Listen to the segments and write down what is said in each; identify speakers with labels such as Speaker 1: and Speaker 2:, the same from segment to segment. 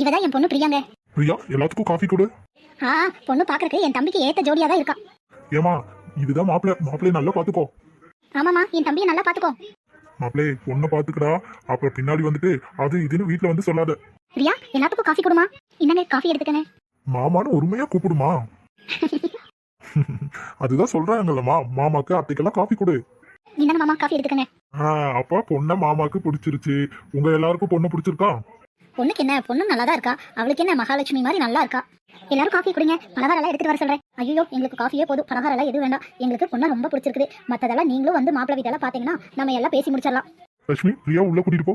Speaker 1: இவதான் என் பொண்ணு பிரியாங்க.
Speaker 2: பிரியா எல்லாத்துக்கும் காஃபி கொடு.
Speaker 1: ஆ பொண்ணு பாக்குறதுக்கு என் தம்பிக்கு ஏத்த ஜோடியா தான் இருக்கா
Speaker 2: ஏமா இதுதான் மாப்பிள்ளை மாப்பிள்ளைய நல்லா பாத்துக்கோ.
Speaker 1: ஆமாமா என் தம்பியை நல்லா பாத்துக்கோ.
Speaker 2: மாப்பிள்ளை பொண்ணை பாத்துக்கடா. அப்புறம் பின்னாடி வந்துட்டு அது இதுன்னு வீட்ல வந்து சொல்லாத.
Speaker 1: பிரியா எல்லாத்துக்கும் காஃபி கொடுமா. என்னங்க காஃபி எடுத்துக்கங்க.
Speaker 2: மாமான்னு உரிமையா கூப்பிடுமா? அதுதான் சொல்றாங்கல்லம்மா. மாமாக்கு அத்தைக்கெல்லாம் காஃபி கொடு.
Speaker 1: இந்தாங்க மாமா காஃபி எடுத்துக்கங்க.
Speaker 2: ஆ, அப்ப பொண்ணை மாமாக்கு பிடிச்சிருச்சு. உங்க எல்லாருக்கும் பொண்ணு பிடிச்சிருக்கா?
Speaker 1: பொண்ணுக்கு என்ன? பொண்ணு நல்லா தான் இருக்கா? அவளுக்கு என்ன? மகாலட்சுமி மாதிரி நல்லா இருக்கா? எல்லாரும் காஃபி குடிங்க. பலகாரம் எல்லாம் எடுத்துட்டு வர சொல்றேன். ஐயோ எங்களுக்கு காஃபியே போதும். பலகாரம் எல்லாம் எதுவும் வேண்டாம். எங்களுக்கு பொண்ணு ரொம்ப பிடிச்சிருக்குது. மத்ததெல்லாம் நீங்களும் வந்து மாப்பிள்ளை வீட்டெல்லாம் பாத்தீங்கன்னா நம்ம எல்லாம் பேசி முடிச்சிடலாம்.
Speaker 2: லட்சுமி பிரியா உள்ள கூட்டிட்டு போ.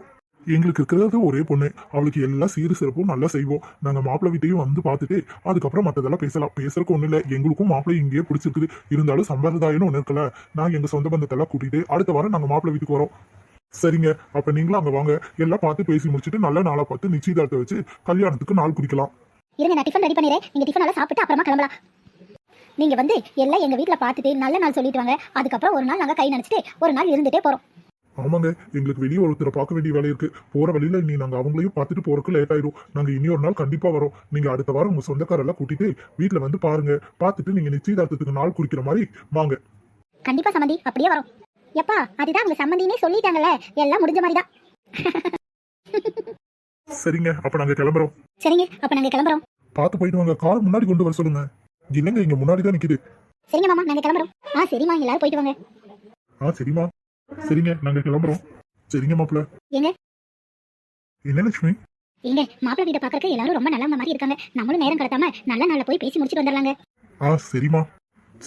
Speaker 2: எங்களுக்கு இருக்கிறது ஒரே பொண்ணு. அவளுக்கு எல்லாம் சீரு சிறப்பும் நல்லா செய்வோம். நாங்க மாப்பிள்ளை வீட்டையும் வந்து பார்த்துட்டு அதுக்கப்புறம் மற்றதெல்லாம் பேசலாம். பேசுறதுக்கு ஒண்ணு இல்லை. எங்களுக்கும் மாப்பிள்ளை இங்கேயே பிடிச்சிருக்குது. இருந்தாலும் சம்பிரதாயம்னு ஒன்று இருக்கல நான் எங்க சொந்த பந்தத்தெல்லாம் கூட்டிட்டு அடுத்த வாரம் நாங்க மாப்பிள்ளை வீட்டுக்கு வரோம். சரிங்க. அப்ப நீங்களும் அங்க வாங்க. எல்லாம் பார்த்து பேசி முடிச்சுட்டு நல்ல நாளா பார்த்து நிச்சயதார்த்தம் வச்சு கல்யாணத்துக்கு நாள் குறிக்கலாம்.
Speaker 1: இருங்க நான் டிஃபன் ரெடி பண்ணிடுறேன் நீங்க டிஃபன் எல்லாம் சாப்பிட்டு அப்புறமா கிளம்பலாம். நீங்க வந்து எல்லாம் எங்க வீட்ல பார்த்துட்டு நல்ல நாள் சொல்லிட்டு வாங்க. அதுக்கப்புறம் ஒரு நாள் நாங்க கை நினைச்சிட்டு ஒரு நாள் இருந்துட்டே போறோம்.
Speaker 2: ஆமாங்க. எங்களுக்கு வெளியே ஒருத்தரை பார்க்க வேண்டிய வேலை இருக்கு. போற வழியில நீ நாங்க அவங்களையும் பார்த்துட்டு போறதுக்கு லேட் ஆயிடும் நாங்க இனி ஒரு நாள் கண்டிப்பா வரோம். நீங்க அடுத்த வாரம் உங்க சொந்தக்காரெல்லாம் கூட்டிட்டு வீட்ல வந்து பாருங்க. பார்த்துட்டு நீங்க நிச்சயதார்த்தத்துக்கு நாள் குறிக்கிற மாதிரி வாங்க.
Speaker 1: கண்டிப்பா சம்மந்தி அப்படியே வரும். எப்பா அதுதான் உங்க சம்மந்தினே சொல்லிட்டாங்கல்ல. எல்லாம் முடிஞ்ச மாதிரி தான்
Speaker 2: சரிங்க அப்ப நாங்க கிளம்புறோம்.
Speaker 1: சரிங்க அப்ப நாங்க கிளம்புறோம்.
Speaker 2: பார்த்து போயிட்டு வாங்க கார் முன்னாடி கொண்டு வர சொல்லுங்க. இல்லைங்க இங்க முன்னாடி தான் நிக்குது?
Speaker 1: சரிங்க மாமா நாங்க கிளம்புறோம். ஆ சரிம்மா எல்லாரும் போயிட்டு வாங்க.
Speaker 2: ஆ சரிம்மா. சரிங்க நாங்க கிளம்புறோம். சரிங்க மாப்பிள்ள.
Speaker 1: ஏங்க?
Speaker 2: என்ன லட்சுமி?
Speaker 1: எங்க மாப்பிள்ளை வீட்டை பாக்கறதுக்கு எல்லாரும் ரொம்ப நல்லவங்க மாதிரி இருக்காங்க. நம்மளும் நேரம் கடத்தாம நல்ல நாள்ல போய் பேசி முடிச்சிட்டு வந்துடலாங்க.
Speaker 2: ஆ சரிம்மா.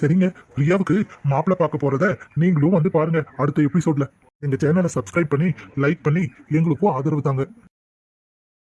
Speaker 2: சரிங்க. பிரியாவுக்கு மாப்பிள்ளை பார்க்க போறத நீங்களும் வந்து பாருங்க. அடுத்த எபிசோட்ல எங்க சேனலை சப்ஸ்கிரைப் பண்ணி லைக் பண்ணி எங்களுக்கும் ஆதரவு தாங்க.